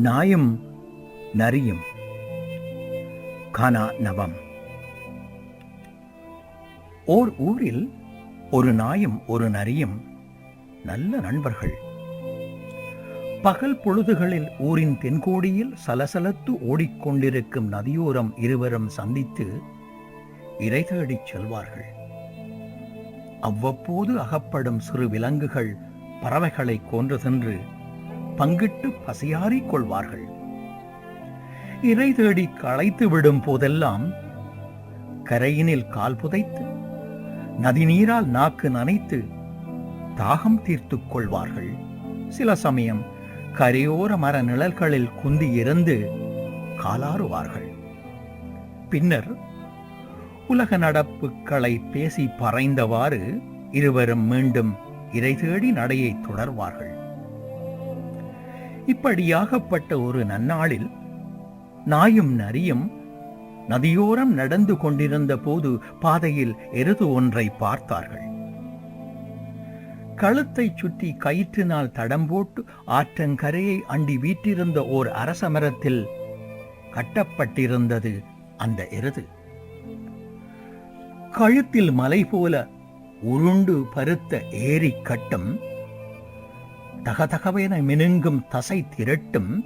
நாயும் நரியும். கானா நவம். ஓர் ஊரில் ஒரு நாயும் ஒரு நரியும் நல்ல நண்பர்கள். பகல் பொழுதுகளில் ஊரின் தென்கோடியில் சலசலத்து ஓடிக்கொண்டிருக்கும் நதியோரம் இருவரும் சந்தித்து இறை தேடிச் செல்வார்கள். அவ்வப்போது அகப்படும் சிறு விலங்குகள் பறவைகளை கொன்று சென்று பங்கிட்டு பசியாறிக் கொள்வார்கள். இறை தேடி களைத்து விடும் போதெல்லாம் கரையினில் கால் புதைத்து நதிநீரால் நாக்கு நனைத்து தாகம் தீர்த்துக் கொள்வார்கள். சில சமயம் கரையோர மர நிழல்களில் குந்தி இருந்து காலாறுவார்கள். பின்னர் உலக நடப்புகளை பேசி பறைந்தவாறு இருவரும் மீண்டும் இறை தேடி நடையை தொடர்வார்கள். இப்படியாகப்பட்ட ஒரு நன்னாளில் நாயும் நரியும் நதியோரம் நடந்து கொண்டிருந்த போது பாதையில் எருது ஒன்றை பார்த்தார்கள். கழுத்தை சுற்றி கயிற்றினால் தடம் போட்டு ஆற்றங்கரையை அண்டி வீட்டிருந்த ஓர் அரச மரத்தில் கட்டப்பட்டிருந்தது அந்த எருது. கழுத்தில் மலை போல உருண்டு பருத்த ஏரி கட்டும் தகதகவென மினுங்கும் தசை திரட்டும்.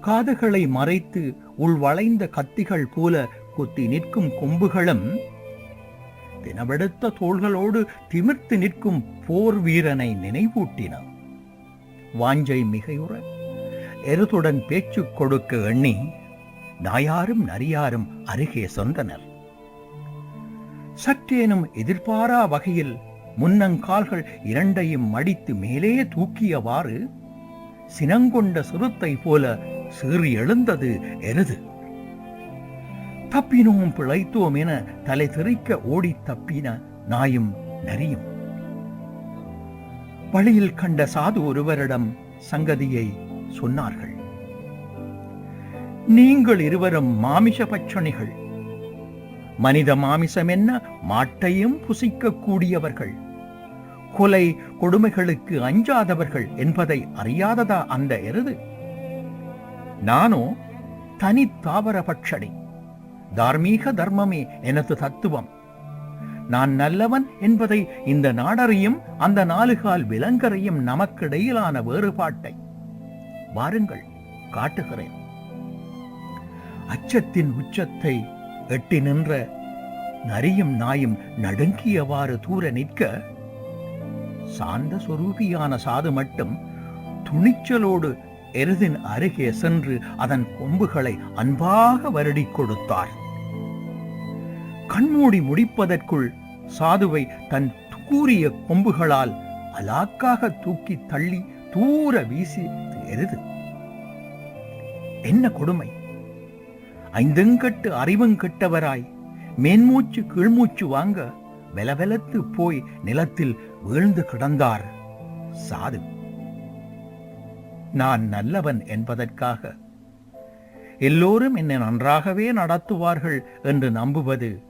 காதுகளை மறைத்து உள்வளைந்த கத்திகள் போல குத்தி நிற்கும் கொம்புகளும். தினவெடுத்த தோள்களோடு திமிர்த்து நிற்கும் போர் வீரனை நினைவூட்டின. வாஞ்சை மிகையுற எருதுடன் பேச்சு கொடுக்க எண்ணி நாயாரும் நரியாரும் அருகே சொந்தனர். சற்றேனும் எதிர்பாரா வகையில் முன்னங்கால்கள் இரண்டையும் மடித்து மேலே தூக்கியவாறு சினங்கொண்ட சிறுத்தை போல சீறி எழுந்தது எருது. தப்பினோம் பிழைத்தோம் என தலை தெறிக்க ஓடித் தப்பின நாயும் நரியும். வழியில் கண்ட சாது ஒருவரிடம் சங்கதியை சொன்னார்கள். நீங்கள் இருவரும் மாமிச பட்சணிகள். மனித மாமிசம் என்ன? மாட்டையும் புசிக்க கூடியவர்கள் கொலை கொடுமைகளுக்கு அஞ்சாதவர்கள் என்பதை அறியாததா அந்த எருது? நானோ தனி தாவர பட்சணி தார்மீக தர்மமே எனது தத்துவம். நான் நல்லவன் என்பதை இந்த நாடறையும் அந்த நாலுகால் விலங்கரையும் நமக்கிடையிலான வேறுபாட்டை. வாருங்கள் காட்டுகிறேன். அச்சத்தின் உச்சத்தை எட்டி நின்ற நரியும் நாயும் நடுங்கியவாறு தூர நிற்க சாந்த சொரூபியான சாது மட்டும் துணிச்சலோடு எருதின் அருகே சென்று அதன் கொம்புகளை அன்பாக வருடிக் கொடுத்தார். கண்மூடி முடிப்பதற்குள் சாதுவை தன் கூறிய கொம்புகளால் அலாக்காக தூக்கி தள்ளி தூர வீசி எருது. என்ன கொடுமை? ஐந்தெங்கட்டு அறிவுங்கெட்டவராய் மேன்மூச்சு கீழ்மூச்சு வாங்க வெலவெலத்து போய் நிலத்தில் வீழ்ந்து கிடந்தார். சாது. நான் நல்லவன் என்பதற்காக. எல்லோரும் என்னை நன்றாகவே நடத்துவார்கள் என்று நம்புவது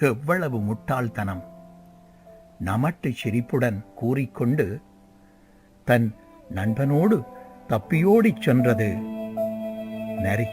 எவ்வளவு முட்டாள்தனம். நமட்டு சிரிப்புடன் கூறிக்கொண்டு தன் நண்பனோடு தப்பியோடிச் சென்றது. நரி.